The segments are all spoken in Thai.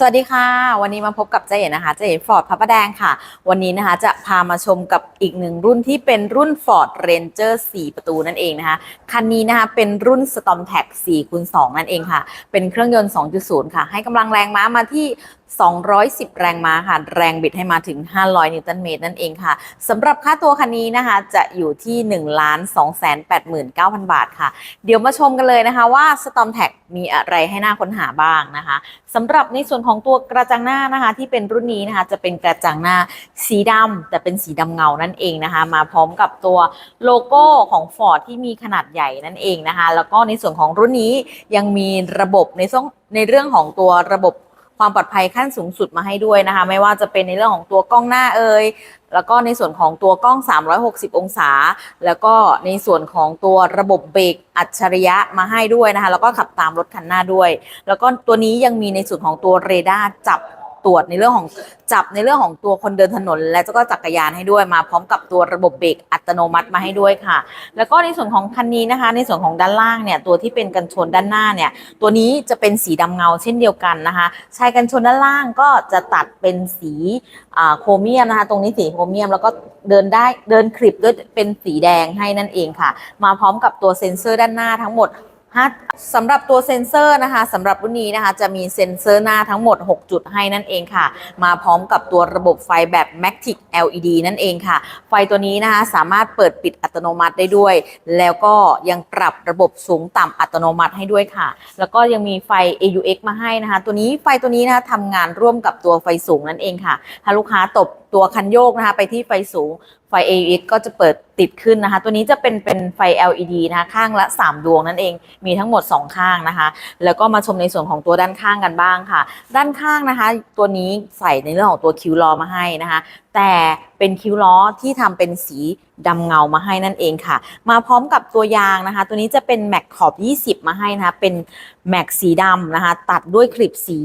สวัสดีค่ะ วันนี้มาพบกับเจ๊เอ๋นะคะเจ๊เอ๋ฟอร์ดพระประแดงค่ะ วันนี้นะคะจะพามาชมกับอีกหนึ่งรุ่นที่เป็นรุ่น Ford Ranger 4 ประตูนั่นเองนะคะ คันนี้นะคะเป็นรุ่น Storm t a c 4คูณ2นั่นเองค่ะ เป็นเครื่องยนต์ 2.0 ค่ะ ให้กำลังแรงม้ามาที่ 210 แรงม้าค่ะ แรงบิดให้มาถึง 500 นิวตันเมตรนั่นเองค่ะสำหรับค่าตัวคันนี้นะคะจะอยู่ที่ 1 2 8 9 0 0 0 บาทค่ะ เดี๋ยวมาชมกันเลยนะคะว่า Storm t a c มีอะไรให้หน่าค้นหาบ้างนะคะสำหรับในส่วนของตัวกระจังหน้านะคะ ที่เป็นรุ่นนี้นะคะ จะเป็นกระจังหน้าสีดำแต่เป็นสีดำเงานั่นเองนะคะ มาพร้อมกับตัวโลโก้ของ Ford ที่มีขนาดใหญ่นั่นเองนะคะ แล้วก็ในส่วนของรุ่นนี้ยังมีระบบในช่งในเรื่องของตัวระบบ ความปลอดภัยขั้นสูงสุดมาให้ด้วยนะคะ ไม่ว่าจะเป็นในเรื่องของตัวกล้องหน้าเอ่ยแล้วก็ในส่วนของตัวกล้อง 360 องศา แล้วก็ในส่วนของตัวระบบเบรกอัจฉริยะมาให้ด้วยนะคะ แล้วก็ขับตามรถคันหน้าด้วย แล้วก็ตัวนี้ยังมีในส่วนของตัวเรดาร์จับ ตรวจในเรื่องของจับในเรื่องของตัวคนเดินถนน และก็จักรยานให้ด้วยมาพร้อมกับตัวระบบเบรกอัตโนมัติมาให้ด้วยค่ะ แล้วก็ในส่วนของคันนี้นะคะ ในส่วนของด้านล่างเนี่ยตัวที่เป็นกันชนด้านหน้าเนี่ยตัวนี้จะเป็นสีดำเงาเช่นเดียวกันนะคะชายกันชนด้านล่างก็จะตัดเป็นสีโครเมียมนะคะ ตรงนี้สีโครเมียมแล้วก็เดินได้เดินคลิปด้วยเป็นสีแดงให้นั่นเองค่ะ มาพร้อมกับตัวเซ็นเซอร์ด้านหน้าทั้งหมด สำหรับตัวเซ็นเซอร์นะคะสำหรับรุ่นนี้นะคะ จะมีเซ็นเซอร์หน้าทั้งหมด 6 จุดให้นั่นเองค่ะ มาพร้อมกับตัวระบบไฟแบบ Matic LED นั่นเองค่ะ ไฟตัวนี้นะคะสามารถเปิดปิดอัตโนมัติได้ด้วย แล้วก็ยังปรับระบบสูงต่ำอัตโนมัติให้ด้วยค่ะ แล้วก็ยังมีไฟ AUX มาให้นะคะ ตัวนี้ไฟตัวนี้นะคะทำงานร่วมกับตัวไฟสูงนั่นเองค่ะถ้าลูกค้าตบ ตัวคันโยกนะคะไปที่ไฟสูงไฟ AUX ก็จะเปิดติดขึ้นนะคะ ตัวนี้จะเป็นเป็นไฟ LED นะคะข้างละ 3 ดวงนั่นเองมีทั้งหมด 2 ข้างนะคะ แล้วก็มาชมในส่วนของตัวด้านข้างกันบ้างค่ะ ด้านข้างนะคะ ตัวนี้ใส่ในเรื่องของตัวคิวรอมาให้นะคะ แต่เป็นคิ้วล้อที่ทำเป็นสีดำเงามาให้นั่นเองค่ะ มาพร้อมกับตัวยางนะคะ ตัวนี้จะเป็นแม็กขอบ 20 มาให้นะคะ เป็นแม็กสีดำนะคะ ตัดด้วยคลิปสี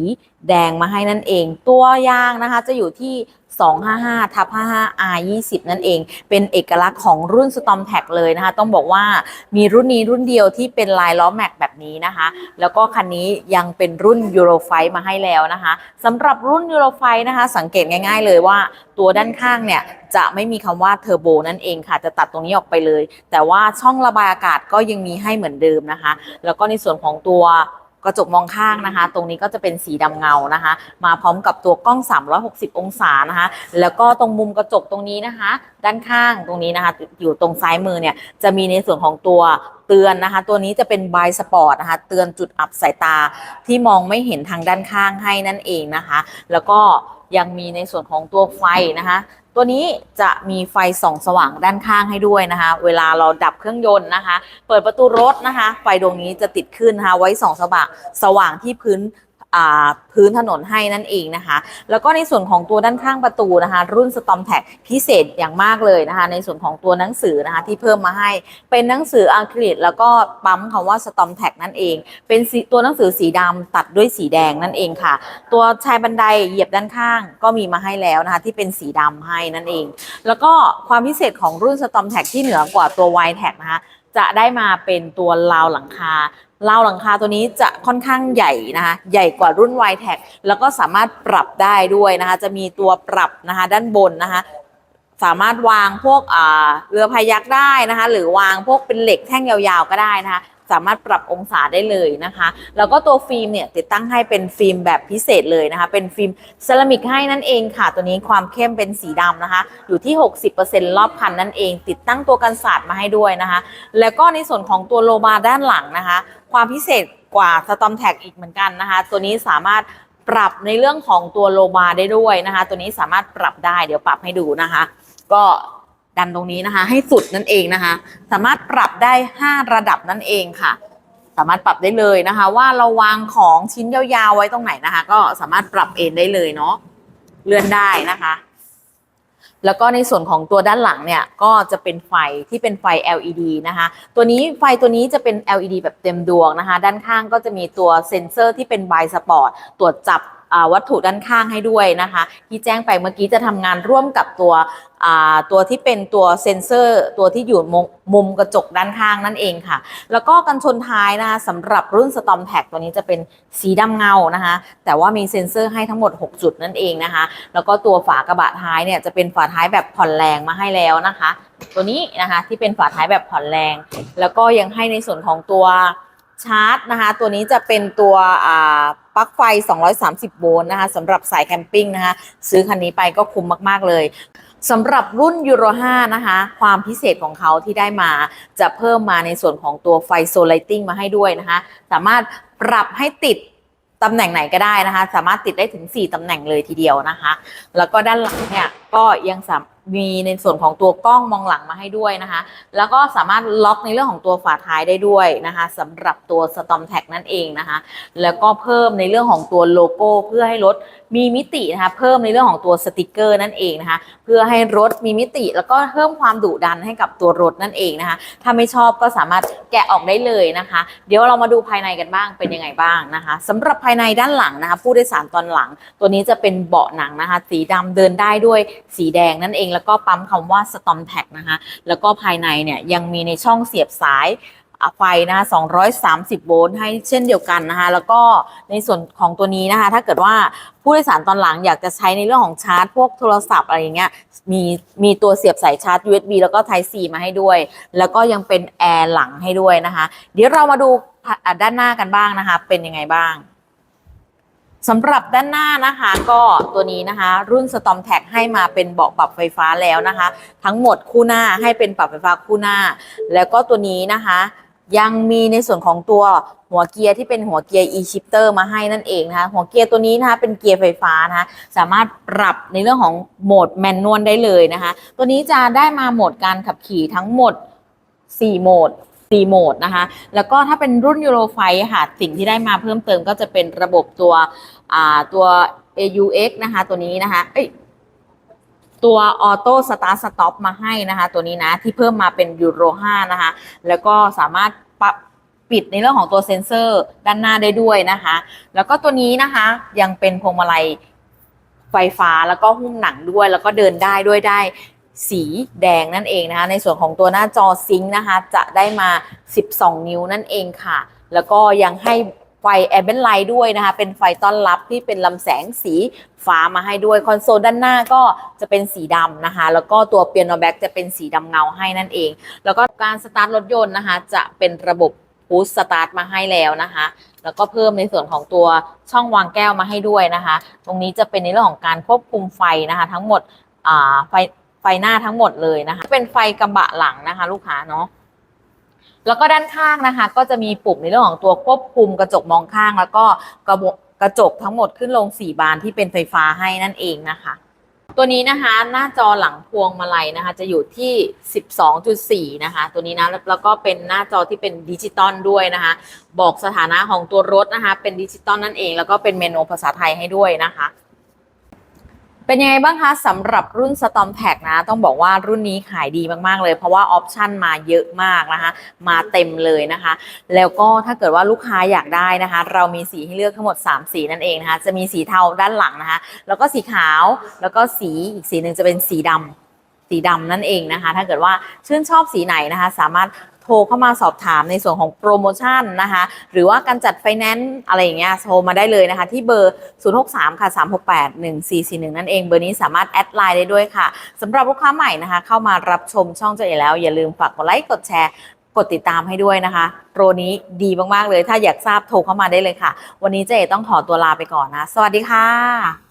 แดงมาให้นั่นเอง ตัวยางนะคะจะอยู่ที่ 255ทับ55 R 20นั่นเอง เป็นเอกลักษณ์ของรุ่น Storm t a c เลยนะคะ ต้องบอกว่ามีรุ่นนี้รุ่นเดียวที่เป็นลายล้อแม็กแบบนี้นะคะ แล้วก็คันนี้ยังเป็นรุ่น Euro 5มาให้แล้วนะคะสำหรับรุ่น Euro 5นะคะ สังเกตง่าย ๆ เลยว่าตัวด้านข้างเนี่ยจะไม่มีคำว่าเทอร์โบนั่นเองค่ะ จะตัดตรงนี้ออกไปเลย แต่ว่าช่องระบายอากาศก็ยังมีให้เหมือนเดิมนะคะ แล้วก็ในส่วนของตัวกระจกมองข้างนะคะ ตรงนี้ก็จะเป็นสีดำเงานะคะ มาพร้อมกับตัวกล้อง 360 องศานะคะ แล้วก็ตรงมุมกระจกตรงนี้นะคะ ด้านข้างตรงนี้นะคะ อยู่ตรงซ้ายมือเนี่ย จะมีในส่วนของตัวเตือนนะคะ ตัวนี้จะเป็นบายสปอร์ตนะคะ เตือนจุดอับสายตาที่มองไม่เห็นทางด้านข้างให้นั่นเองนะคะ แล้วก็ ยังมีในส่วนของตัวไฟนะคะ ตัวนี้จะมีไฟส่องสว่างด้านข้างให้ด้วยนะคะ เวลาเราดับเครื่องยนต์นะคะ เปิดประตูรถนะคะ ไฟดวงนี้จะติดขึ้นนะคะ ไว้ส่องสว่างสว่างที่พื้น พื้นถนนให้นั่นเองนะคะ แล้วก็ในส่วนของตัวด้านข้างประตูนะคะ รุ่น Storm t a c พิเศษอย่างมากเลยนะคะ ในส่วนของตัวหนังสือนะคะที่เพิ่มมาให้เป็นหนังสืออะคริลิกแล้วก็ปั๊มคำว่า Storm t a c นั่นเอง เป็นตัวหนังสือสีดำตัดด้วยสีแดงนั่นเองค่ะ ตัวชายบันไดเหยียบด้านข้างก็มีมาให้แล้วนะคะ ที่เป็นสีดำให้นั่นเอง แล้วก็ความพิเศษของรุ่น Storm t a c ที่เหนือกว่าตัว y t a c นะคะจะได้มาเป็นตัวราวหลังคา ราวหลังคาตัวนี้จะค่อนข้างใหญ่นะคะใหญ่กว่ารุ่น y t a c แล้วก็สามารถปรับได้ด้วยนะคะ จะมีตัวปรับนะคะด้านบนนะคะ สามารถวางพวกอ่าเรือพายักได้นะคะ หรือวางพวกเป็นเหล็กแท่งยาวๆก็ได้นะคะสามารถปรับองศาได้เลยนะคะ แล้วก็ตัวฟิล์มเนี่ยติดตั้งให้เป็นฟิล์มแบบพิเศษเลยนะคะ เป็นฟิล์มเซรามิกให้นั่นเองค่ะ ตัวนี้ความเข้มเป็นสีดำนะคะ อยู่ที่ 60%รอบคันนั่นเอง ติดตั้งตัวกันศาสตร์มาให้ด้วยนะคะ แล้วก็ในส่วนของตัวโลบาด้านหลังนะคะ ความพิเศษกว่าสตอมแท็กอีกเหมือนกันนะคะ ตัวนี้สามารถปรับในเรื่องของตัวโลบาได้ด้วยนะคะ ตัวนี้สามารถปรับได้เดี๋ยวปรับให้ดูนะคะ ก็ดันตรงนี้นะคะ ให้สุดนั่นเองนะคะ สามารถปรับได้ 5 ระดับนั่นเองค่ะ สามารถปรับได้เลยนะคะ ว่าเราวางของชิ้นยาวๆไว้ตรงไหนนะคะ ก็สามารถปรับเองได้เลยเนาะเลื่อนได้นะคะ แล้วก็ในส่วนของตัวด้านหลังเนี่ยก็จะเป็นไฟที่เป็นไฟ LED นะคะ ตัวนี้ไฟตัวนี้จะเป็น LED แบบเต็มดวงนะคะ ด้านข้างก็จะมีตัวเซ็นเซอร์ที่เป็นไบสปอร์ตตรวจจับ วัตถุด้านข้างให้ด้วยนะคะ ที่แจ้งไปเมื่อกี้จะทำงานร่วมกับตัวตัวที่เป็นตัวเซ็นเซอร์ ตัวที่อยู่มุมมุมกระจกด้านข้างนั่นเองค่ะ แล้วก็กันชนท้ายนะคะสำหรับรุ่น Storm t a g ตัวนี้จะเป็นสีดำเงานะคะ แต่ว่ามีเซ็นเซอร์ให้ทั้งหมด 6 จุดนั่นเองนะคะ แล้วก็ตัวฝากระบะท้ายเนี่ยจะเป็นฝาท้ายแบบผ่อนแรงมาให้แล้วนะคะ ตัวนี้นะคะที่เป็นฝาท้ายแบบผ่อนแรง แล้วก็ยังให้ในส่วนของตัว ชาร์จนะคะ ตัวนี้จะเป็นตัวปลั๊กไฟ 230 โวลต์นะคะสำหรับสายแคมปิ้งนะคะ ซื้อคันนี้ไปก็คุ้มมาก ๆ เลยสำหรับรุ่นยูโร5นะคะ ความพิเศษของเขาที่ได้มาจะเพิ่มมาในส่วนของตัวไฟโซล i ติ้งมาให้ด้วยนะคะ สามารถปรับให้ติด ตำแหน่งไหนก็ได้นะคะ สามารถติดได้ถึง 4ตำแหน่งเลยทีเดียวนะคะ แล้วก็ด้านหลังเนี่ยก็ยังมมีในส่วนของตัวกล้องมองหลังมาให้ด้วยนะคะ แล้วก็สามารถล็อกในเรื่องของตัวฝาท้ายได้ด้วยนะคะสำหรับตัว Storm t a g นั่นเองนะคะ แล้วก็เพิ่มในเรื่องของตัวโลโก้เพื่อให้รถ มีมิตินะคะเพิ่มในเรื่องของตัวสติกเกอร์นั่นเองนะคะเพื่อให้รถมีมิติแล้วก็เพิ่มความดุดันให้กับตัวรถนั่นเองนะคะถ้าไม่ชอบก็สามารถแกะออกได้เลยนะคะ เดี๋ยวเรามาดูภายในกันบ้างเป็นยังไงบ้างนะคะสำหรับภายในด้านหลังนะคะผู้โดยสารตอนหลัง ตัวนี้จะเป็นเบาะหนังนะคะ สีดำเดินได้ด้วยสีแดงนั่นเอง แล้วก็ปั๊มคำว่า s t o m t a g นะคะแล้วก็ภายในเนี่ยยังมีในช่องเสียบสาย ไฟนะคะ230 โวลต์ให้เช่นเดียวกันนะคะ แล้วก็ในส่วนของตัวนี้นะคะ ถ้าเกิดว่าผู้โดยสารตอนหลังอยากจะใช้ในเรื่องของชาร์จ พวกโทรศัพท์อะไรอย่างเงี้ย มีมีตัวเสียบสายชาร์จ USB แล้วก็ Type C มาให้ด้วย แล้วก็ยังเป็นแอร์หลังให้ด้วยนะคะ เดี๋ยวเรามาดูด้านหน้ากันบ้างนะคะ เป็นยังไงบ้างสำหรับด้านหน้านะคะก็ตัวนี้นะคะ รุ่น Storm t a g ให้มาเป็นเบาะปรับไฟฟ้าแล้วนะคะ ทั้งหมดคู่หน้าให้เป็นปรับไฟฟ้าคู่หน้า แล้วก็ตัวนี้นะคะ ยังมีในส่วนของตัวหัวเกียร์ที่เป็นหัวเกียร์ e-shifter มาให้นั่นเองนะคะหัวเกียร์ตัวนี้นะคะเป็นเกียร์ไฟฟ้านะคะสามารถปรับในเรื่องของโหมดแมนนวลได้เลยนะคะตัวนี้จะได้มาโหมดการขับขี่ทั้งหมด 4 โหมด4โหมดนะคะ แล้วก็ถ้าเป็นรุ่นยูโรไฟค่ะ สิ่งที่ได้มาเพิ่มเติมก็จะเป็นระบบตัวอ่าตัว AUX นะคะ ตัวนี้นะคะ เอ้ย ตัวออโต้สตาร์สต็อปมาให้นะคะ ตัวนี้นะที่เพิ่มมาเป็นยูโร5นะคะ แล้วก็สามารถปรับปิดในเรื่องของตัวเซ็นเซอร์ด้านหน้าได้ด้วยนะคะ แล้วก็ตัวนี้นะคะยังเป็นพวงมาลัยไฟฟ้าแล้วก็หุ้มหนังด้วย แล้วก็เดินได้ด้วยได้สีแดงนั่นเองนะคะ ในส่วนของตัวหน้าจอซิงค์นะคะ จะได้มา 12 นิ้วนั่นเองค่ะ แล้วก็ยังให้ ไฟแอร์เบนไลท์ด้วยนะคะ เป็นไฟต้อนรับที่เป็นลำแสงสีฟ้ามาให้ด้วย คอนโซลด้านหน้าก็จะเป็นสีดำนะคะ แล้วก็ตัวเปียโนแบ็กจะเป็นสีดำเงาให้นั่นเอง แล้วก็การสตาร์ทรถยนต์นะคะ จะเป็นระบบพุชสตาร์ทมาให้แล้วนะคะ แล้วก็เพิ่มในส่วนของตัวช่องวางแก้วมาให้ด้วยนะคะ ตรงนี้จะเป็นในเรื่องของการควบคุมไฟนะคะ ทั้งหมดไฟไฟหน้าทั้งหมดเลยนะคะ เป็นไฟกระบะหลังนะคะ ลูกค้าเนาะ แล้วก็ด้านข้างนะคะ ก็จะมีปุ่มในเรื่องของตัวควบคุมกระจกมองข้าง แล้วก็กระบกระจกทั้งหมดขึ้นลง 4 บานที่เป็นไฟฟ้าให้นั่นเองนะคะ ตัวนี้นะคะหน้าจอหลังพวงมาลัยนะคะ จะอยู่ที่ 12.4 นะคะ ตัวนี้นะแล้วแล้วก็เป็นหน้าจอที่เป็นดิจิตอลด้วยนะคะ บอกสถานะของตัวรถนะคะ เป็นดิจิตอลนั่นเอง แล้วก็เป็นเมนูภาษาไทยให้ด้วยนะคะ เป็นยังไงบ้างคะสำหรับรุ่น Storm t a g นะ ต้องบอกว่ารุ่นนี้ขายดีมากๆเลย เพราะว่าออปชันมาเยอะมากนะคะ มาเต็มเลยนะคะ แล้วก็ถ้าเกิดว่าลูกค้าอยากได้นะคะ เรามีสีให้เลือกทั้งหมด 3 สีนั่นเองนะคะ จะมีสีเทาด้านหลังนะคะ แล้วก็สีขาว แล้วก็สีอีกสีหนึ่งจะเป็นสีดำสีดำนั่นเองนะคะ ถ้าเกิดว่าชื่นชอบสีไหนนะคะ สามารถ ทรเข้ามาสอบถามในส่วนของโปรโมชั่นนะคะ หรือว่าการจัดไฟแนนซ์อะไรอย่างเงี้ยโทรมาได้เลยนะคะ ที่เบอร์ 063 ค่ะ 368 1441 นั่นเอง เบอร์นี้สามารถแอดไลน์ได้ด้วยค่ะสำหรับลูกค้าใหม่นะคะ เข้ามารับชมช่องเจเอแล้ว อย่าลืมฝากกดไลค์กดแชร์กดติดตามให้ด้วยนะคะ โปรนี้ดีมาก ๆ เลย ถ้าอยากทราบโทรเข้ามาได้เลยค่ะ วันนี้เจเอต้องขอตัวลาไปก่อนนะ สวัสดีค่ะ